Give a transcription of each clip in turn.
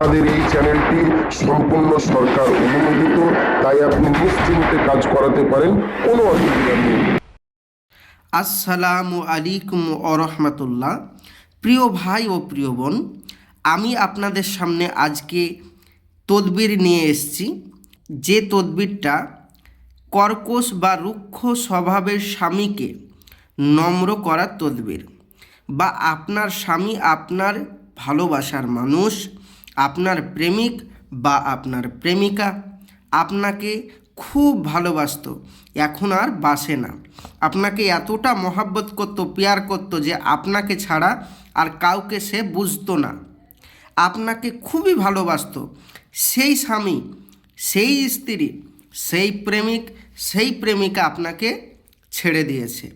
আমাদের এই চ্যানেলটি সম্পূর্ণ সরকার অনুমোদিত, তাই আপনি নিশ্চিন্তে কাজ করাতে পারেন, কোনো অসুবিধা নেই। আসসালামু আলাইকুম রহমতুল্লাহ। প্রিয় ভাই ও প্রিয় বোন, আমি আপনাদের সামনে আজকে তদবির নিয়ে এসেছি। যে তদবিরটা কর্কশ বা রুক্ষ স্বভাবের স্বামীকে নম্র করার তদবির বা আপনার স্বামী আপনার ভালোবাসার মানুষ আপনার প্রেমিক বা আপনার প্রেমিকা আপনাকে খুব ভালোবাসতো, এখন আর বাসে না। আপনাকে এতটা মহাব্বত করতো, পেয়ার করতো যে আপনাকে ছাড়া আর কাউকে সে বুঝতো না। আপনাকে খুবই ভালোবাসতো। সেই স্বামী, সেই স্ত্রী, সেই প্রেমিক, সেই প্রেমিকা আপনাকে ছেড়ে দিয়েছে।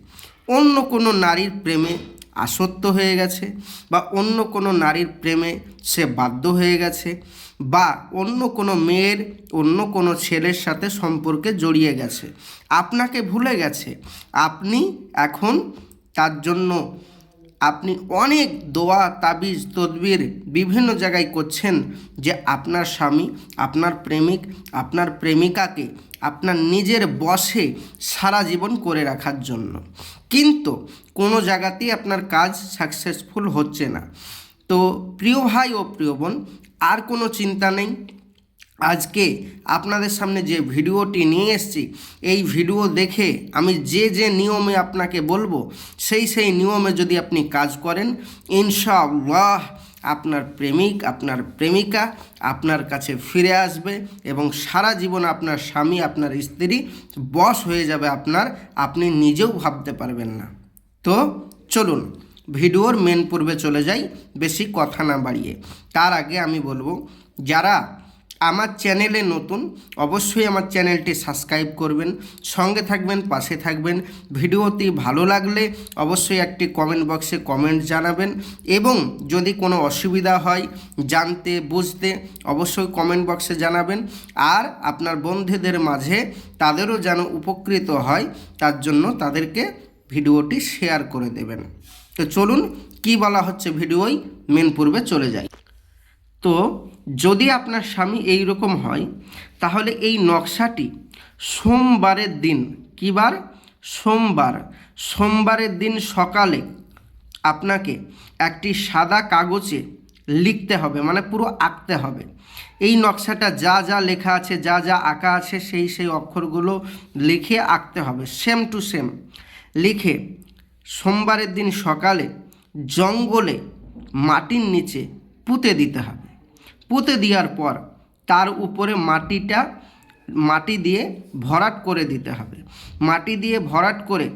অন্য কোনো নারীর প্রেমে আসক্ত হয়ে গেছে বা অন্য কোনো নারীর প্রেমে সে বাধ্য হয়ে গেছে বা অন্য কোনো মেয়ের, অন্য কোনো ছেলের সাথে সম্পর্কে জড়িয়ে গেছে। আপনাকে ভুলে গেছে। আপনি এখন তার জন্য আপনি অনেক দোয়া, তাবিজ, তদবির বিভিন্ন জায়গায় করছেন যে আপনার স্বামী, আপনার প্রেমিক, আপনার প্রেমিকাকে আপনার নিজের বসে সারা জীবন করে রাখার জন্য। কিন্তু কোনো জায়গাতেই আপনার কাজ সাকসেসফুল হচ্ছে না। তো প্রিয় ভাই ও প্রিয় বোন, আর কোনো চিন্তা নেই। আজকে আপনাদের সামনে যে ভিডিওটি নিয়ে এসেছি, এই ভিডিও দেখে আমি যে যে নিয়মে আপনাকে বলব, সেই সেই নিয়মে যদি আপনি কাজ করেন, ইনশাআল্লাহ আপনার প্রেমিক, আপনার প্রেমিকা আপনার কাছে ফিরে আসবে এবং সারা জীবন আপনার স্বামী, আপনার স্ত্রী বস হয়ে যাবে আপনার, আপনি নিজেও ভাবতে পারবেন না। তো চলুন, ভিডিওর মেন পূর্বে চলে যাই, বেশি কথা না বাড়িয়ে। তার আগে আমি বলব, যারা আমার চ্যানেলে নতুন, অবশ্যই আমার চ্যানেলটি সাবস্ক্রাইব করবেন, সঙ্গে থাকবেন, পাশে থাকবেন। ভিডিওটি ভালো লাগলে অবশ্যই একটি কমেন্ট বক্সে কমেন্ট জানাবেন এবং যদি কোনো অসুবিধা হয়, জানতে, বুঝতে, অবশ্যই কমেন্ট বক্সে জানাবেন। আর আপনার বন্ধুদের মাঝে তাদেরও যেন উপকৃত হয়, তার জন্য তাদেরকে ভিডিওটি শেয়ার করে দেবেন। তো চলুন, কি বলা হচ্ছে ভিডিওই মেন পূর্বে চলে যাই। তো যদি আপনার স্বামী এই রকম হয়, তাহলে এই নকশাটি সোমবারের দিন, কী বার? সোমবার। সোমবারের দিন সকালে আপনাকে একটি সাদা কাগজে লিখতে হবে মানে পুরো আঁকতে হবে। এই নকশাটা যা যা লেখা আছে, যা যা আঁকা আছে, সেই সেই অক্ষরগুলো লিখে আঁকতে হবে সেম টু সেম লিখে সোমবারের দিন সকালে জঙ্গলে মাটির নিচে পুঁতে দিতে হবে। পুঁতে দেওয়ার পর তার উপরে মাটিটা, মাটি দিয়ে ভরাট করে দিতে হবে। মাটি দিয়ে ভরাট করে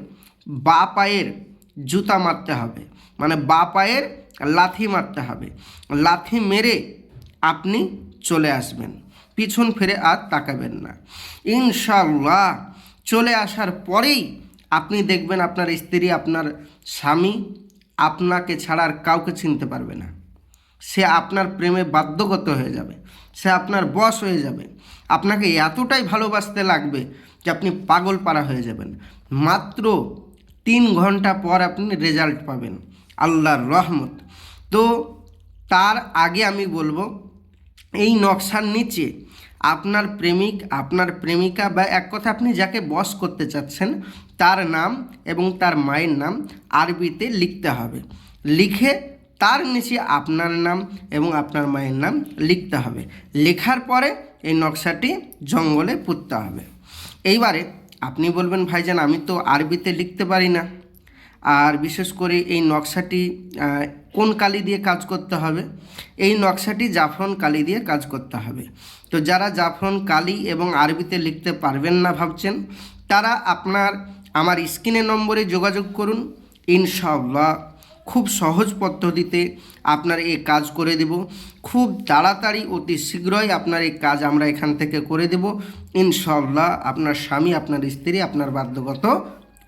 বা পায়ের জুতা মারতে হবে। মানে বা পায়ের লাথি মারতে হবে। লাথি মেরে আপনি চলে আসবেন। পিছন ফিরে আর তাকাবেন না। ইনশাল্লাহ চলে আসার পরেই আপনি দেখবেন আপনার স্ত্রী, আপনার স্বামী আপনাকে ছাড়া আর কাউকে চিনতে পারবে না। সে আপনার প্রেমে বাধ্যগত হয়ে যাবে, সে আপনার বশ হয়ে যাবে। আপনাকে এতটাই ভালোবাসতে লাগবে যে আপনি পাগল পাড়া হয়ে যাবেন। মাত্র তিন ঘণ্টা পর আপনি রেজাল্ট পাবেন, আল্লাহর রহমত। তো তার আগে আমি বলব, এই নকশার নিচে আপনার প্রেমিক, আপনার প্রেমিকা বা এক কথা আপনি যাকে বস করতে চাচ্ছেন, তার নাম এবং তার মায়ের নাম আরবিতে লিখতে হবে। লিখে তার নিচে আপনার নাম এবং আপনার মায়ের নাম লিখতে হবে। লেখার পরে এই নকশাটি জঙ্গলে পুঁততে হবে। এইবারে আপনি বলবেন, ভাইজান, আমি তো আরবিতে লিখতে পারি না। আর বিশেষ করে এই নকশাটি কোন কালি দিয়ে কাজ করতে হবে? এই নকশাটি জাফরন কালি দিয়ে কাজ করতে হবে। তো যারা জাফরন কালি এবং আরবিতে লিখতে পারবেন না ভাবছেন, তারা আপনার, আমার স্ক্রিনের নম্বরে যোগাযোগ করুন। ইনশাআল্লাহ। খুব সহজ পদ্ধতিতে আপনার এই কাজ করে দেব। খুব তাড়াতাড়ি অতি শীঘ্রই আপনার এই কাজ আমরা এখান থেকে করে দেব। ইনশাআল্লাহ আপনার স্বামী, আপনার স্ত্রী, আপনার বাধ্যগত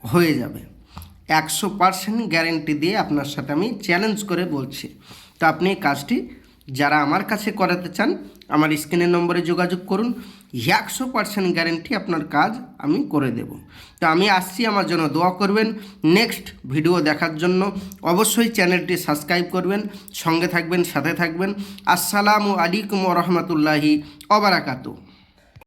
হয়ে যাবে। একশো পার্সেন্ট গ্যারেন্টি দিয়ে আপনার সাথে আমি চ্যালেঞ্জ করে বলছি। তো আপনি এই কাজটি যারা আমার কাছে করাতে চান, আমার স্ক্রিনের নম্বরে যোগাযোগ করুন। একশো পার্সেন্ট গ্যারেন্টি আপনার কাজ আমি করে দেব। তো আমি আসছি, আমার জন্য দোয়া করবেন। নেক্সট ভিডিও দেখার জন্য অবশ্যই চ্যানেলটি সাবস্ক্রাইব করবেন, সঙ্গে থাকবেন, সাথে থাকবেন। আসসালামু আলাইকুম রহমতুল্লাহি অবরাকাতু